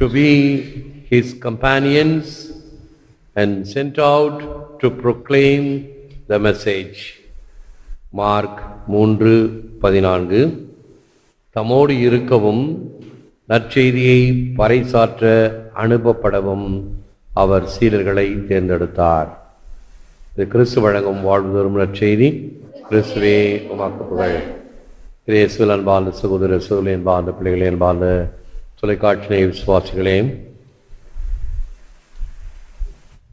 to be his companions and sent out to proclaim the message. Mark மூன்று பதினான்கு. தமோடு இருக்கவும் நற்செய்தியை பறைசாற்ற அனுப்பப்படவும் அவர் சீடர்களை தேர்ந்தெடுத்தார். இது கிறிஸ்து வழங்கும் வாழ்வு தரும் நற்செய்தி. கிறிஸ்துவே உமாக்கு புகழ். கிரேசுவில் அன்பார்ந்த சகோதர சூழல் என்பார்ந்த பிள்ளைகள் என்பார்ந்த தொலைக்காட்சி விசுவாசிகளே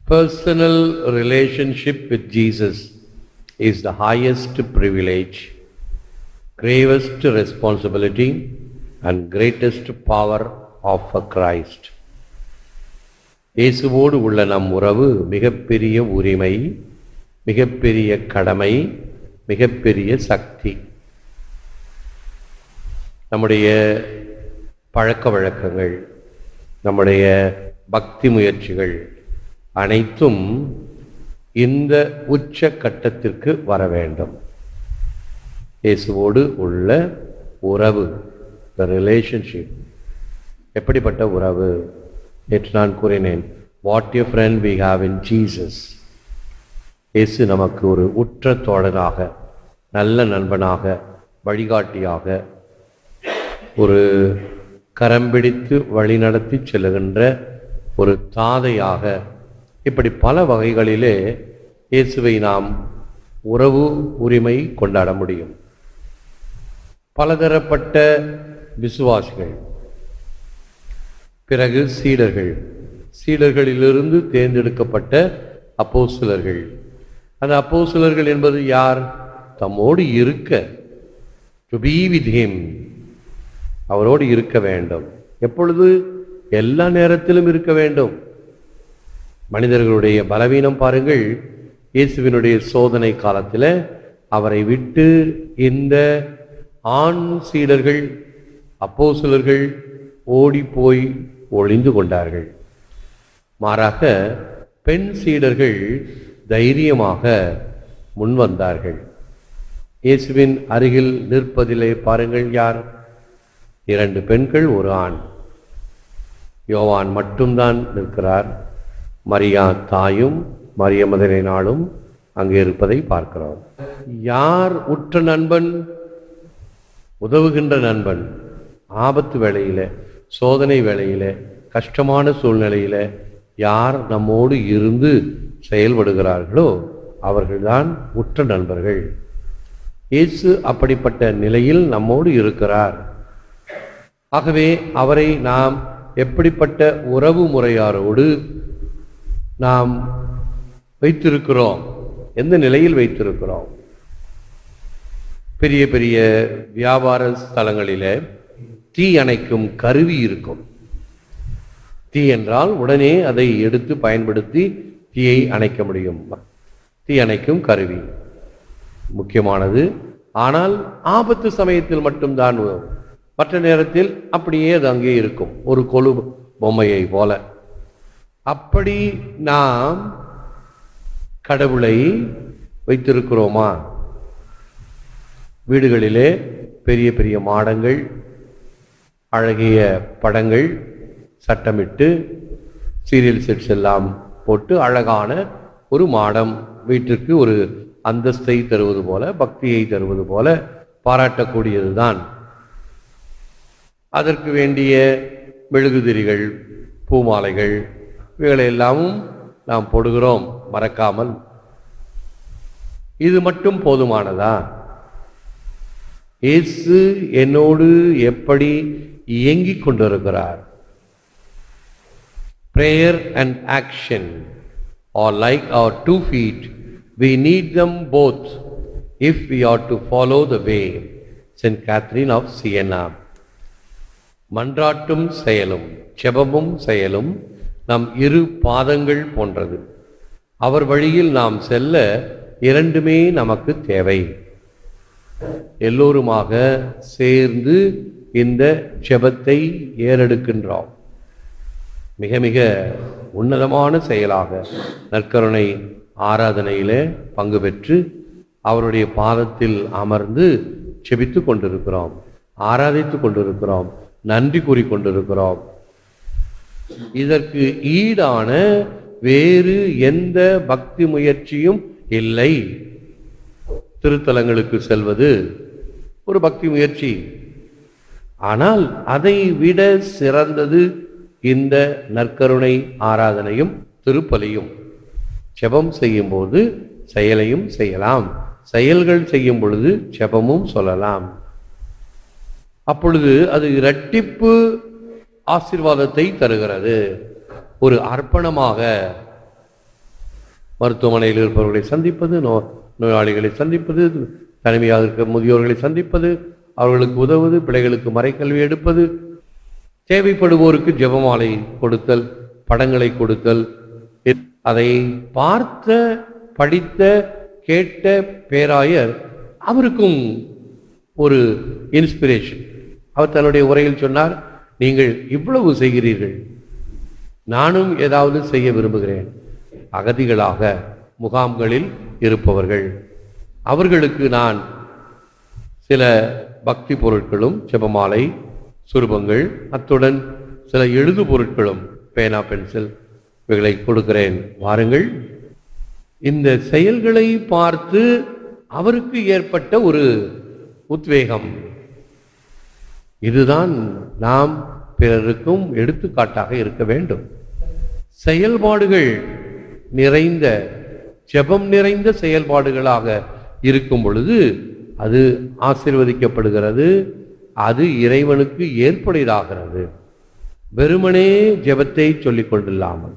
personal relationship with Jesus is the highest privilege gravest responsibility and greatest power of a Christ இயேசுவோடு உள்ள நம் உறவு மிகப்பெரிய உரிமை மிகப்பெரிய கடமை மிகப்பெரிய சக்தி நம்முடைய பழக்க வழக்கங்கள் நம்முடைய பக்தி முயற்சிகள் அனைத்தும் இந்த உச்ச கட்டத்திற்கு வர வேண்டும். இயேசுவோடு உள்ள உறவு த ரிலேஷன்ஷிப் எப்படிப்பட்ட உறவு? நேற்று நான் கூறினேன் what you friend we have in Jesus இயேசு நமக்கு ஒரு உற்ற தோழனாக நல்ல நண்பனாக வழிகாட்டியாக ஒரு கரம் பிடித்து வழிநடத்தி செல்லுகின்ற ஒரு தாதையாக இப்படி பல வகைகளிலே இயேசுவை நாம் உறவு உரிமை கொண்டாட முடியும். பலதரப்பட்ட விசுவாசிகள் பிறகு சீடர்கள். சீடர்களிலிருந்து தேர்ந்தெடுக்கப்பட்ட அப்போஸ்தலர்கள். அந்த அப்போஸ்தலர்கள் என்பது யார்? தம்மோடு இருக்க. To be with him. அவரோடு இருக்க வேண்டும். எப்பொழுது? எல்லா நேரத்திலும் இருக்க வேண்டும். மனிதர்களுடைய பலவீனம் பாருங்கள். இயேசுவினுடைய சோதனை காலத்தில் அவரை விட்டு இந்த ஆண் சீடர்கள் அப்போஸ்தலர்கள் ஓடி போய் ஒளிந்து கொண்டார்கள். மாறாக பெண் சீடர்கள் தைரியமாக முன்வந்தார்கள். இயேசுவின் அருகில் நிற்பதிலே பாருங்கள் யார்? இரண்டு பெண்கள் ஒரு ஆண். யோவான் மட்டும்தான் நிற்கிறார். மரியா தாயும் மரிய நாளும் அங்கே இருப்பதை பார்க்கிறோம். யார் உற்ற நண்பன்? உதவுகின்ற நண்பன். ஆபத்து வேளையில் சோதனை வேளையில் கஷ்டமான சூழ்நிலையில் யார் நம்மோடு இருந்து செயல்படுகிறார்களோ அவர்கள்தான் உற்ற நண்பர்கள். இயேசு அப்படிப்பட்ட நிலையில் நம்மோடு இருக்கிறார். ஆகவே அவரை நாம் எப்படிப்பட்ட உறவு முறையாரோடு நாம் வைத்திருக்கிறோம்? எந்த நிலையில் வைத்திருக்கிறோம்? பெரிய பெரிய வியாபார ஸ்தலங்களில் தீ அணைக்கும் கருவி இருக்கும். தீ என்றால் உடனே அதை எடுத்து பயன்படுத்தி தீயை அணைக்க முடியும். தீ அணைக்கும் கருவி முக்கியமானது. ஆனால் ஆபத்து சமயத்தில் மட்டும்தான் உதவும். மற்ற நேரத்தில் அப்படியே அது அங்கே இருக்கும். ஒரு கொலு பொம்மையை போல. அப்படி நாம் கடவுளை வைத்திருக்கிறோமா? வீடுகளிலே பெரிய பெரிய மாடங்கள் அழகிய படங்கள் சட்டமிட்டு சீரியல் செட்ஸ் எல்லாம் போட்டு அழகான ஒரு மாடம் வீட்டிற்கு ஒரு அந்தஸ்தை தருவது போல பக்தியை தருவது போல பாராட்டக்கூடியதுதான். அதற்கு வேண்டிய மெழுகுதிரிகள் பூமாலைகள் இவைகளெல்லாமும் நாம் போடுகிறோம் மறக்காமல் இது மட்டும் போதுமானதா இயேசு என்னோடு எப்படி இயங்கிக் கொண்டிருக்கிறார் prayer and action are like our two feet we need them both if we are to follow the way St. catherine of siena மன்றாட்டும் செயலும் செபமும் செயலும் நம் இரு பாதங்கள் போன்றது. அவர் வழியில் நாம் செல்ல இரண்டுமே நமக்கு தேவை. எல்லோருமாக சேர்ந்து இந்த ஜெபத்தை ஏறெடுக்கின்றோம். மிக மிக உன்னதமான செயலாக நற்கருணை ஆராதனையிலே பங்கு பெற்று அவருடைய பாதத்தில் அமர்ந்து செபித்து கொண்டிருக்கிறோம் ஆராதித்து கொண்டிருக்கிறோம். நன்றி கூறிக்கொண்டிருக்கிறோம். இதற்கு ஈடான வேறு எந்த பக்தி முயற்சியும் இல்லை. திருத்தலங்களுக்கு செல்வது ஒரு பக்தி முயற்சி. ஆனால் அதை விட சிறந்தது இந்த நற்கருணை ஆராதனையும் திருப்பலியும். செபம் செய்யும்போது செயலையும் செய்யலாம். செயல்கள் செய்யும் பொழுது செபமும் சொல்லலாம். அப்பொழுது அது இரட்டிப்பு ஆசீர்வாதத்தை தருகிறது. ஒரு அர்ப்பணமாக மருத்துவமனையில் இருப்பவர்களை சந்திப்பது நோ நோயாளிகளை சந்திப்பது தனிமையாக இருக்க முதியோர்களை சந்திப்பது அவர்களுக்கு உதவுவது பிள்ளைகளுக்கு மறைக்கல்வி எடுப்பது தேவைப்படுவோருக்கு ஜெபமாலை கொடுத்தல் படங்களை கொடுத்தல் அதை பார்த்த படித்த கேட்ட பேராயர் அவருக்கும் ஒரு இன்ஸ்பிரேஷன் அவர் தன்னுடைய உரையில் சொன்னார் நீங்கள் இவ்வளவு செய்கிறீர்கள். நானும் ஏதாவது செய்ய விரும்புகிறேன். அகதிகளாக முகாம்களில் இருப்பவர்கள். அவர்களுக்கு நான் சில பக்தி பொருட்களும் செபமாலை சுரூபங்கள் அத்துடன் சில எழுது பொருட்களும் பேனா பென்சில் இவைகளை கொடுக்கிறேன். வாருங்கள். இந்த செயல்களை பார்த்து அவருக்கு ஏற்பட்ட ஒரு உத்வேகம். இதுதான் நாம் பிறருக்கும் எடுத்துக்காட்டாக இருக்க வேண்டும். செயல்பாடுகள் நிறைந்த ஜெபம் நிறைந்த செயல்பாடுகளாக இருக்கும் பொழுது அது ஆசிர்வதிக்கப்படுகிறது அது இறைவனுக்கு ஏற்புடையதாகிறது. வெறுமனே ஜெபத்தை சொல்லிக் கொண்டில்லாமல்.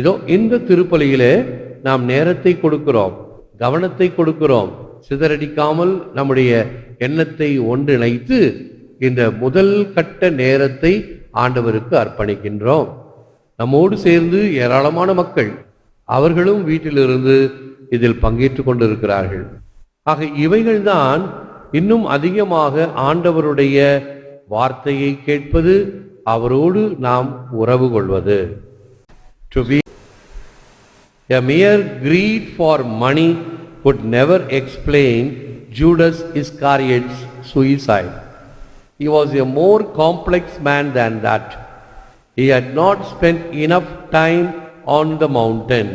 இதோ இந்த திருப்பலியிலே நாம் நேரத்தை கொடுக்கிறோம் கவனத்தை கொடுக்கிறோம் சிதறடிக்காமல் நம்முடைய எண்ணத்தை ஒன்றிணைத்து இந்த முதல் கட்ட நேரத்தை ஆண்டவருக்கு அர்ப்பணிக்கின்றோம். நம்மோடு சேர்ந்து ஏராளமான மக்கள் அவர்களும் வீட்டிலிருந்து இதில் பங்கேற்று கொண்டிருக்கிறார்கள். ஆக இவைகள்தான் இன்னும் அதிகமாக ஆண்டவருடைய வார்த்தையை கேட்பது அவரோடு நாம் உறவு கொள்வது. To be A mere greed for money could never explain Judas Iscariot's suicide. He was a more complex man than that. He had not spent enough time on the mountain.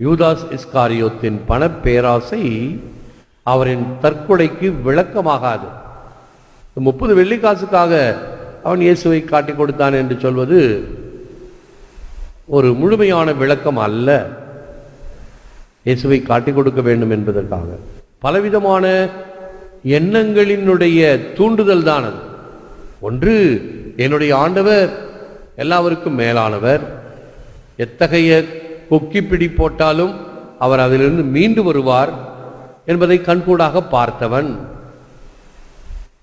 Judas இஸ்காரியோத்தின் பணப்பேராசை அவரின் தற்கொலைக்கு விளக்கமாகாது முப்பது வெள்ளிக்காசுக்காக அவன் இயேசுவை காட்டி கொடுத்தான் என்று சொல்வது ஒரு முழுமையான விளக்கம் அல்ல இயேசுவை காட்டிக் கொடுக்க வேண்டும் என்பதற்காக பலவிதமான எண்ணங்களினுடைய தூண்டுதல் தான் அது. ஒன்று என்னுடைய ஆண்டவர் எல்லாவருக்கும் மேலானவர். எத்தகைய கொக்கிப்பிடி போட்டாலும் அவர் அதிலிருந்து மீண்டு வருவார் என்பதை கண்கூடாக பார்த்தவன்.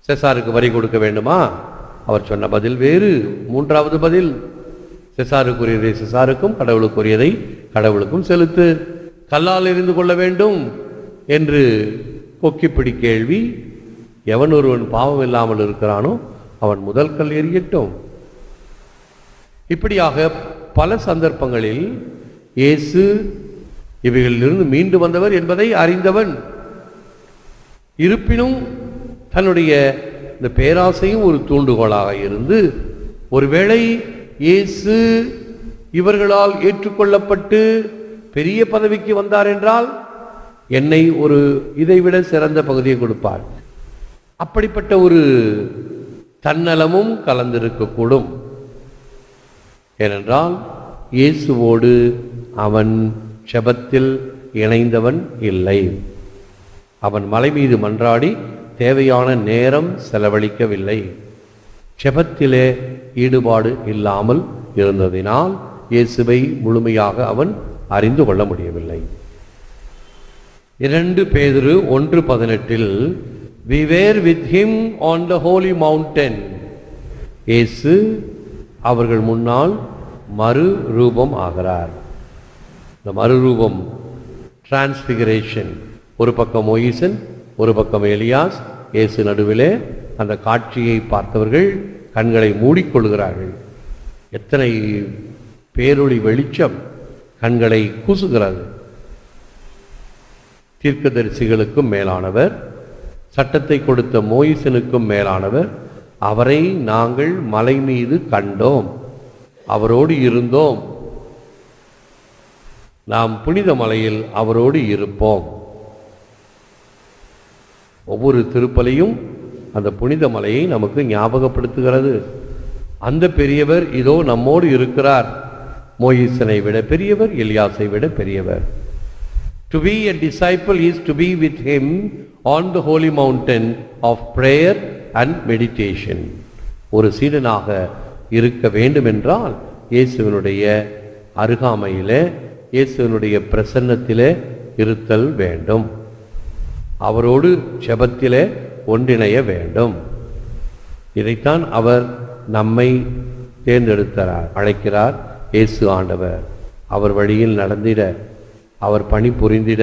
செசாருக்கு வரி கொடுக்க வேண்டுமா? அவர் சொன்ன பதில் வேறு. மூன்றாவது பதில் செசாருக்குரியதை செசாருக்கும் கடவுளுக்குரியதை கடவுளுக்கும் செலுத்து. கல்லால் எறிந்து கொள்ள வேண்டும் என்று கொக்கிப்பிடி கேள்வி எவன் ஒருவன் பாவம் இல்லாமல் இருக்கிறானோ அவன் முதல் கல் எறியட்டும். இப்படியாக பல சந்தர்ப்பங்களில் இயேசு இவைகளிலிருந்து மீண்டு வந்தவர் என்பதை அறிந்தவன். இருப்பினும் தன்னுடைய இந்த பேராசையும் ஒரு தூண்டுகோலாக இருந்து ஒருவேளை இயேசு இவர்களால் ஏற்றுக்கொள்ளப்பட்டு பெரிய பதவிக்கு வந்தார் என்றால் என்னை ஒரு இதைவிட சிறந்த பகுதியை கொடுப்பார் அப்படிப்பட்ட ஒரு தன்னலமும் கலந்திருக்கக்கூடும். ஏனென்றால் இயேசுவோடு அவன் செபத்தில் இணைந்தவன் இல்லை. அவன் மலை மீது மன்றாடி தேவையான நேரம் செலவழிக்கவில்லை. செபத்திலே ஈடுபாடு இல்லாமல் இருந்ததினால் இயேசுவை முழுமையாக அவன் அறிந்து கொள்ள முடியவில்லை. இரண்டு பேதிரு ஒன்று பதினெட்டில் we were with him on the holy mountain இயேசு அவர்கள் முன்னால் மறு ரூபம் ஆகிறார். இந்த மறுரூபம் டிரான்ஸ்பிகரேஷன் ஒரு பக்கம் மொயிசன் ஒரு பக்கம் எலியாஸ் இயேசு நடுவிலே அந்த காட்சியை பார்த்தவர்கள் கண்களை மூடிக்கொள்கிறார்கள். எத்தனை பேரொளி வெளிச்சம் கண்களை கூசுகிறது. தீர்க்கதரிசிகளுக்கும் மேலானவர் சட்டத்தை கொடுத்த மோயிசனுக்கும் மேலானவர் அவரை நாங்கள் மலை மீது கண்டோம். அவரோடு இருந்தோம். நாம் புனித மலையில் அவரோடு இருப்போம். ஒவ்வொரு திருப்பலையும் அந்த புனித மலையை நமக்கு ஞாபகப்படுத்துகிறது. அந்த பெரியவர் இதோ நம்மோடு இருக்கிறார். மோயிசனை விட பெரியவர் எலியாசை விட பெரியவர். To be a disciple is to be with him on the holy mountain of prayer and meditation. ஒரு சீடனாக இருக்க வேண்டுமென்றால் இயேசுவினுடைய அருகாமையிலே இயேசுவினுடைய பிரசன்னத்திலே இருத்தல் வேண்டும். அவரோடு ஜெபத்திலே ஒன்றிணைய வேண்டும். இதைத்தான் அவர் நம்மை தேர்ந்தெடுத்தார் அழைக்கிறார். இயேசு ஆண்டவர் அவர் வழியில் நடந்திட அவர் பணி புரிந்திட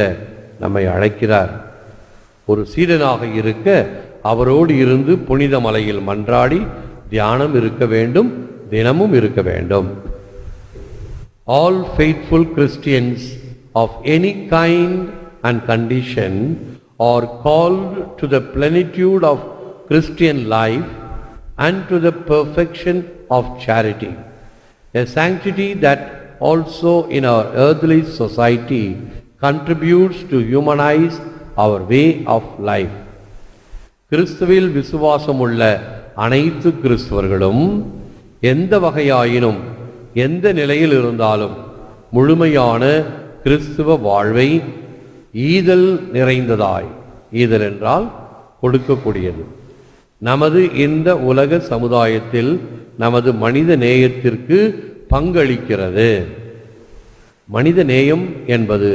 நம்மை அழைக்கிறார் ஒரு சீடனாக இருக்க அவரோடு இருந்து புனித மலையில் மன்றாடி தியானம் இருக்க வேண்டும் தினமும் இருக்க வேண்டும் all faithful Christians of any kind and condition are call to the plenitude of Christian life and to the perfection of charity a sanctity that also in our earthly society contributes to humanize our way of life. கிறிஸ்துவில் விசுவாசமுள்ள அனைத்து கிறிஸ்துவர்களும் எந்த வகையாயினும் எந்த நிலையில் இருந்தாலும் முழுமையான கிறிஸ்துவ வாழ்வை ஈதல் நிறைந்ததாய் ஈதல் என்றால் கொடுக்கக்கூடியது நமது இந்த உலக சமுதாயத்தில் நமது மனித நேயத்திற்கு பங்களிக்கிறது. மனித நேயம் என்பது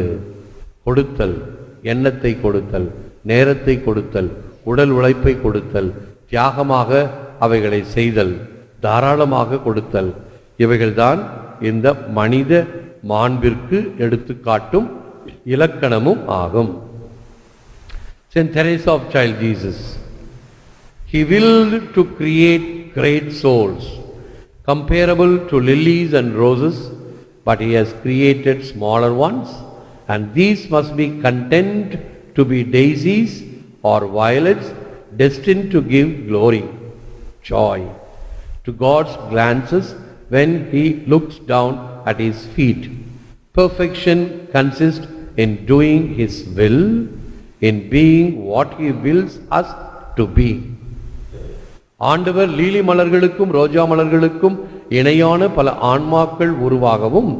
கொடுத்தல் எண்ணத்தை கொடுத்தல் நேரத்தை கொடுத்தல் உடல் உழைப்பை கொடுத்தல் தியாகமாக அவைகளை செய்தல் தாராளமாக கொடுத்தல். இவைகள்தான் இந்த மனித மாண்பிற்கு எடுத்துக்காட்டும் இலக்கணமும் ஆகும். Saint Therese of child Jesus he will to create great souls comparable to lilies and roses, but he has created smaller ones, and these must be content to be daisies or violets destined to give glory, joy to God's glances when he looks down at his feet. Perfection consists in doing his will, in being what he wills us to be. ஆண்டவர் lily மலர்களுக்கும் ரோஜா மலர்களுக்கும் இணையான பல ஆன்மாக்கள் உருவாகவும்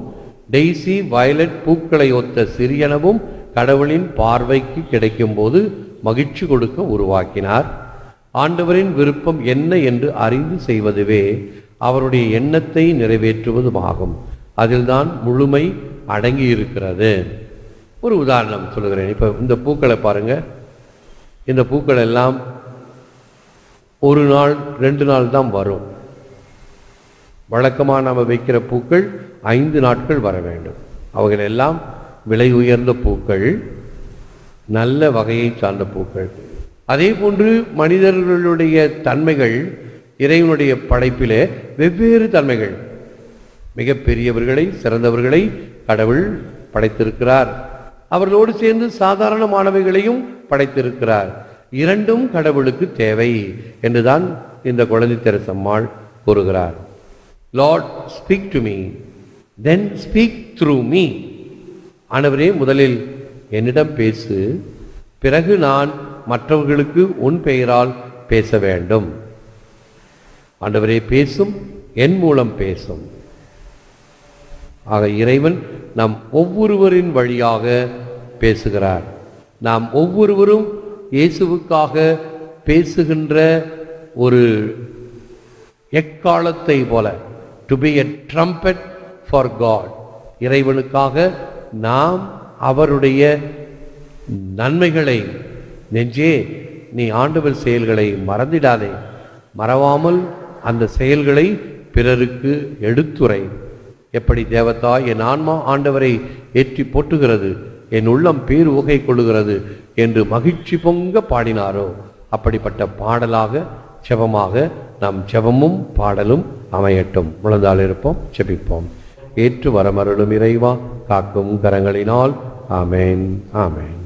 Daisy violet பூக்களை ஒத்த சிறியனவும் கடவுளின் பார்வைக்கு கிடைக்கும்போது மகிழ்ச்சி கொடுக்க உருவாக்கினார். ஆண்டவரின் விருப்பம் என்ன என்று அறிந்து செய்வதுவே அவருடைய எண்ணத்தை நிறைவேற்றுவதுமாகும். அதில்தான் முழுமை அடங்கி இருக்கிறது ஒரு உதாரணம் சொல்கிறேன் இப்போ இந்த பூக்களை பாருங்கள் இந்த பூக்கள் எல்லாம் ஒரு நாள் ரெண்டு நாள் தான் வரும். வழக்கமாக நம்ம வைக்கிற பூக்கள் ஐந்து நாட்கள் வர வேண்டும். அவைகள் எல்லாம் விலை உயர்ந்த பூக்கள் நல்ல வகையை சார்ந்த பூக்கள். அதே போன்று மனிதர்களுடைய தன்மைகள் இறைவனுடைய படைப்பிலே வெவ்வேறு தன்மைகள். மிக பெரியவர்களை சிறந்தவர்களை கடவுள் படைத்திருக்கிறார். அவர்களோடு சேர்ந்து சாதாரணமானவைகளையும் படைத்திருக்கிறார். இரண்டும் கடவுளுக்கு தேவை என்றுதான் இந்த குழந்தை தெரசம்மாள் கூறுகிறார். Lord speak to me then speak through me ஆனவரே முதலில் என்னிடம் பேசு. பிறகு நான் மற்றவர்களுக்கு உன் பெயரால் பேச வேண்டும். ஆண்டவரே பேசும். என் மூலம் பேசும். ஆக இறைவன் நம் ஒவ்வொருவரின் வழியாக பேசுகிறார். நாம் ஒவ்வொருவரும் இயேசுவுக்காக பேசுகின்ற ஒரு எக்காலத்தை போல to be a trumpet for God இறைவனுக்காக நாம் அவருடைய நன்மைகளை நெஞ்சே நீ ஆண்டவர் செயல்களை மறந்திடாதே. மறவாமல் அந்த செயல்களை பிறருக்கு எடுத்துரை எப்படி தேவத்தா என் ஆன்மா ஆண்டவரை ஏற்றி போட்டுகிறது என் உள்ளம் பேர் உகை கொள்ளுகிறது என்று மகிழ்ச்சி பொங்க பாடினாரோ? அப்படிப்பட்ட பாடலாக செபமாக நம் செபமும் பாடலும் அமையட்டும். முழந்தால் இருப்போம் செபிப்போம். ஏற்று வரமருளும் இறைவா காக்கும் கரங்களினால். ஆமேன் ஆமேன்.